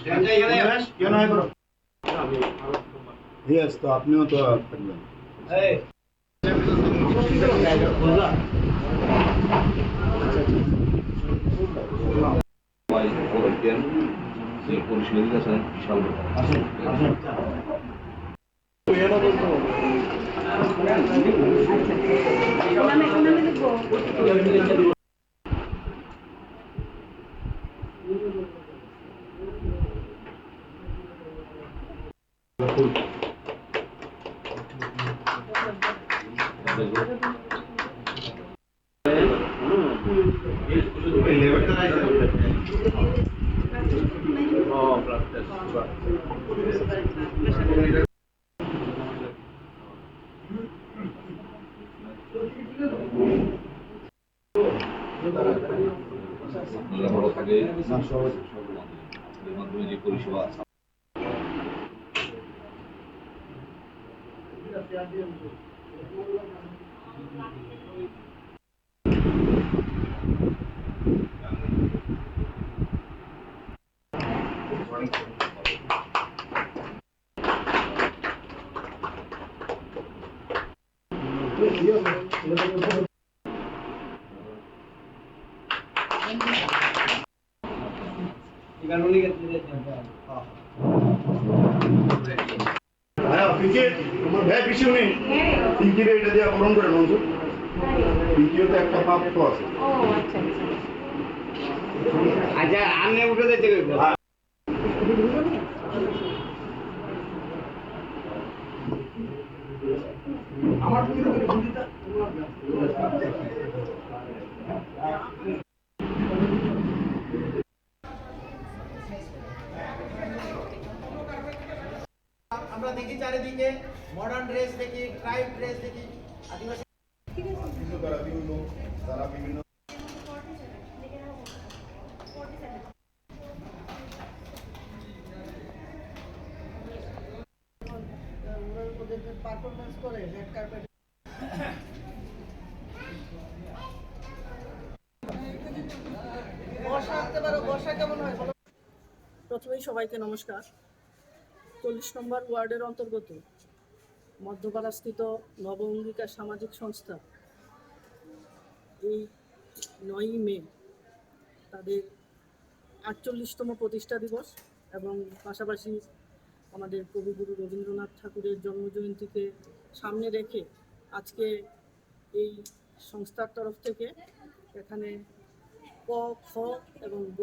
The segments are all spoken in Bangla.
উমেশ, কেউ নয় করো ইয়েস তো আপনিও তো থাকবেন সবাই ভলান্টিয়ার যে পরিষেবা Tinggal ulit gitu ya. ভালো থাকে এর মাধ্যমে যে পরিষেবা হ্যাঁ পিঙ্কি হ্যাঁ পিছু নেই পিঙ্কির এটা দিয়ে গ্রহণ করে নন্দু পিঙ্কিও তো একটা পাপ তো আছে। আচ্ছা আচ্ছা। আচ্ছা আমি উঠে দিতে কইব আমরা দেখি চারিদিকে মডার্ন ড্রেস দেখি ট্রাইব ড্রেস দেখি আদিবাসী বিভিন্ন তারা বিভিন্ন পারফরমেন্স করে রেড কার্পেট বর্ষা আসতে পারো বর্ষা কেমন হয়? বলো। প্রথমেই সবাইকে নমস্কার। চল্লিশ নম্বর ওয়ার্ডের অন্তর্গত মধ্যপাড়াস্থিত নব অঙ্গিকা সামাজিক সংস্থা। এই নয়ই মে তাদের আটচল্লিশতম প্রতিষ্ঠা দিবস এবং পাশাপাশি আমাদের কবিগুরু রবীন্দ্রনাথ ঠাকুরের জন্মজয়ন্তীকে সামনে রেখে আজকে এই সংস্থার তরফ থেকে এখানে ক, খ এবং গ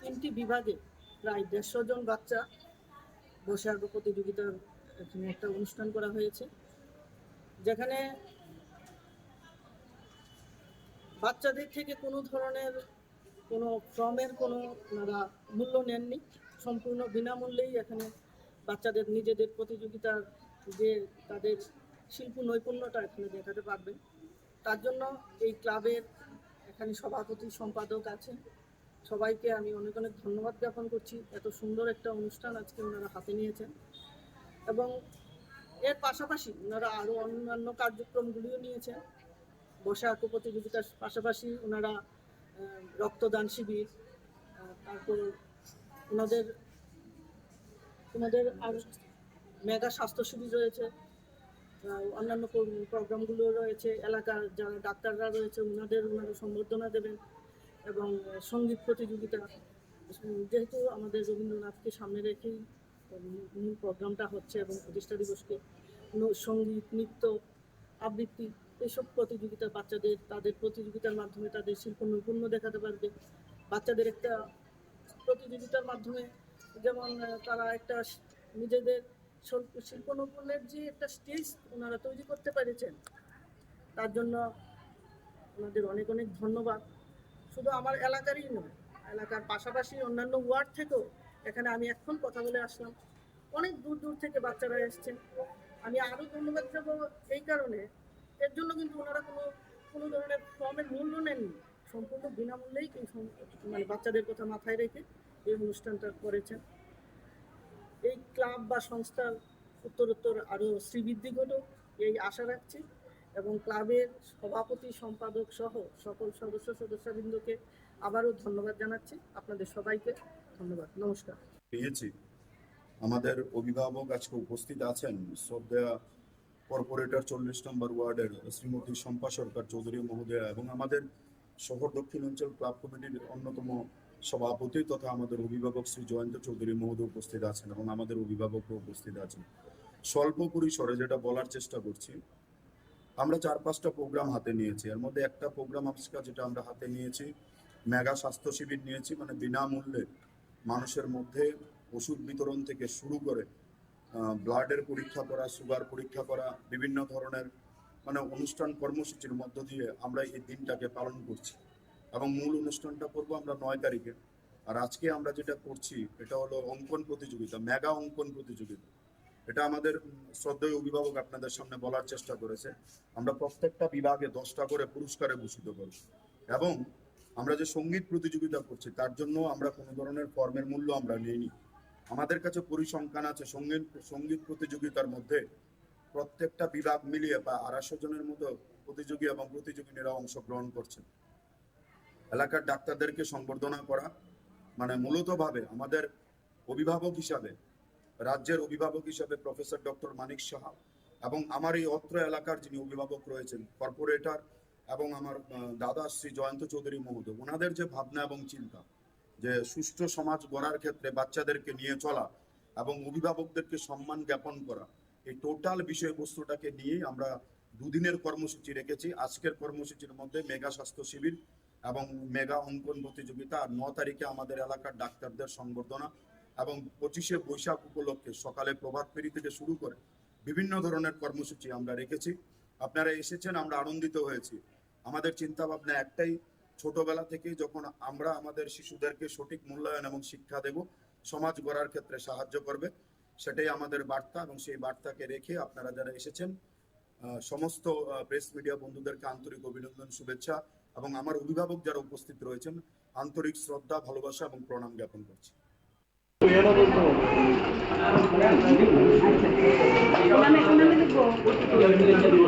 তিনটি বিভাগে প্রায় দেড়শো জন বাচ্চা আঁকো প্রতিযোগিতার এখানে একটা অনুষ্ঠান করা হয়েছে, যেখানে বাচ্চাদের থেকে কোনো ধরনের কোনো ফর্মের কোনো ওনারা মূল্য নেননি, সম্পূর্ণ বিনামূল্যেই এখানে বাচ্চাদের নিজেদের প্রতিযোগিতার যে তাদের শিল্প নৈপুণ্যটা এখানে দেখাতে পারবেন। তার জন্য এই ক্লাবের এখানে সভাপতি, সম্পাদক আছে। সবাইকে আমি অনেক অনেক ধন্যবাদ জ্ঞাপন করছি। এত সুন্দর একটা অনুষ্ঠান আজকে ওনারা হাতে নিয়েছেন। এবং এর পাশাপাশি ওনারা আরও অন্যান্য কার্যক্রমগুলিও নিয়েছেন। বসা আঁকো প্রতিযোগিতার পাশাপাশি ওনারা রক্তদান শিবির তারপর ওনাদের ওনাদের আর মেগা স্বাস্থ্য শিবির রয়েছে। অন্যান্য প্রো- প্রোগ্রামগুলো রয়েছে। এলাকার যারা ডাক্তাররা রয়েছে, ওনাদের ওনারা সম্বর্ধনা দেবেন। এবং সংগীত প্রতিযোগিতা। যেহেতু আমাদের রবীন্দ্রনাথকে সামনে রেখেই মূল প্রোগ্রামটা হচ্ছে এবং প্রতিষ্ঠা দিবসকে সংগীত, নৃত্য, আবৃত্তি এসব প্রতিযোগিতা বাচ্চাদের, তাদের প্রতিযোগিতার মাধ্যমে তাদের শিল্প নৈপুণ্য দেখাতে পারবে। বাচ্চাদের একটা প্রতিযোগিতার মাধ্যমে যেমন তারা একটা নিজেদের শিল্প নৈপুণ্যের যে একটা স্টেজ ওনারা তৈরি করতে পেরেছেন, তার জন্য ওনাদের অনেক অনেক ধন্যবাদ। শুধু আমার এলাকারই নয়, এলাকার পাশাপাশি অন্যান্য ওয়ার্ড থেকেও এখানে আমি এখন কথা বলে আসলাম। অনেক দূর দূর থেকে বাচ্চারা এসছেন আমি আরও ধন্যবাদ দেবো এই কারণে। এর জন্য কিন্তু ওনারা কোনো কোনো ধরনের ফর্মের মূল্য নেননি। সম্পূর্ণ বিনামূল্যেই সম- মানে বাচ্চাদের কথা মাথায় রেখে এই অনুষ্ঠানটা করেছেন। এই ক্লাব বা সংস্থার উত্তরোত্তর আরও শ্রীবৃদ্ধি ঘটুক, এই আশা রাখছি। এবং ক্লাবের সভাপতি, সম্পাদক সহ সকল সদস্য সদস্যবৃন্দকে আবারও ধন্যবাদ জানাচ্ছি। আপনাদের সবাইকে ধন্যবাদ। নমস্কার। পেয়েছি। আমাদের অভিভাবক আজকে উপস্থিত আছেন শ্রদ্ধা কর্পোরেটর চল্লিশ নম্বর ওয়ার্ডের শ্রীমতী শম্পা সরকার চৌধুরী মহোদয়া এবং আমাদের শহর দক্ষিণ অঞ্চল ক্লাব কমিটির অন্যতম সভাপতি তথা আমাদের অভিভাবক শ্রী জয়ন্ত চৌধুরী মহোদয় উপস্থিত আছেন এবং আমাদের অভিভাবকও উপস্থিত আছেন। স্বল্প পরিসরে যেটা বলার চেষ্টা করছি আমরা চার পাঁচটা প্রোগ্রাম হাতে নিয়েছি। এর মধ্যে একটা প্রোগ্রাম আজকে যেটা আমরা হাতে নিয়েছি, মেগা স্বাস্থ্য শিবির নিয়েছি মানে বিনামূল্যে মানুষের মধ্যে ওষুধ বিতরণ থেকে শুরু করে ব্লাডের পরীক্ষা করা, সুগার পরীক্ষা করা, বিভিন্ন ধরনের মানে অনুষ্ঠান কর্মসূচির মধ্য দিয়ে আমরা এই দিনটাকে পালন করছি। এবং মূল অনুষ্ঠানটা করব আমরা নয় তারিখে। আর আজকে আমরা যেটা করছি, এটা হলো অঙ্কন প্রতিযোগিতা, মেগা অঙ্কন প্রতিযোগিতা। এটা আমাদের শ্রদ্ধেয় অভিভাবক আপনাদের সামনে বলার চেষ্টা করেছে। আমরা প্রত্যেকটা বিভাগে দশটা করে পুরস্কারে ভূষিত করব। এবং আমরা যে সংগীত প্রতিযোগিতা করছি, তার জন্য আমরা কোনো ধরনের ফর্মের মূল্য আমরা নিইনি। আমাদের কাছে পরিসংখ্যান আছে, সংগীত সংগীত প্রতিযোগিতার মধ্যে প্রত্যেকটা বিভাগ মিলিয়ে বা আড়াইশো জনের মতো প্রতিযোগী এবং প্রতিযোগিনীরা অংশগ্রহণ করছেন। এলাকার ডাক্তারদেরকে সংবর্ধনা করা মানে মূলতভাবে আমাদের অভিভাবক হিসাবে রাজ্যের অভিভাবক হিসাবে প্রফেসর ডক্টর মানিক সাহা এবং আমার এই অত্র এলাকার যিনি অভিভাবক রয়েছেন, কর্পোরেটর এবং আমার দাদা শ্রী জয়ন্ত চৌধুরী মহোদয়, ওনাদের যে ভাবনা এবং চিন্তা যে সুষ্ঠু সমাজ গড়ার ক্ষেত্রে বাচ্চাদেরকে নিয়ে চলা এবং অভিভাবকদেরকে সম্মান জ্ঞাপন করা, এই টোটাল বিষয়বস্তুটাকে নিয়েই আমরা দুদিনের কর্মসূচি রেখেছি। আজকের কর্মসূচির মধ্যে মেগা স্বাস্থ্য শিবির এবং মেগা অঙ্কন প্রতিযোগিতা আর ন তারিখে আমাদের এলাকার ডাক্তারদের সংবর্ধনা এবং পঁচিশে বৈশাখ উপলক্ষে সকালে প্রভাত ফেরি থেকে শুরু করে বিভিন্ন ধরনের কর্মসূচি আমরা রেখেছি। আপনারা এসেছেন, আমরা আনন্দিত হয়েছি। আমাদের চিন্তা ভাবনা একটাই, ছোটবেলা থেকে যখন আমরা আমাদের শিশুদেরকে সঠিক মূল্যায়ন এবং শিক্ষা দেব, সমাজ গড়ার ক্ষেত্রে সাহায্য করবে, সেটাই আমাদের বার্তা এবং সেই বার্তাকে রেখে আপনারা যারা এসেছেন সমস্ত প্রেস মিডিয়া বন্ধুদেরকে আন্তরিক অভিনন্দন, শুভেচ্ছা এবং আমার অভিভাবক যারা উপস্থিত রয়েছেন, আন্তরিক শ্রদ্ধা, ভালোবাসা এবং প্রণাম জ্ঞাপন করছি। Una minuto po.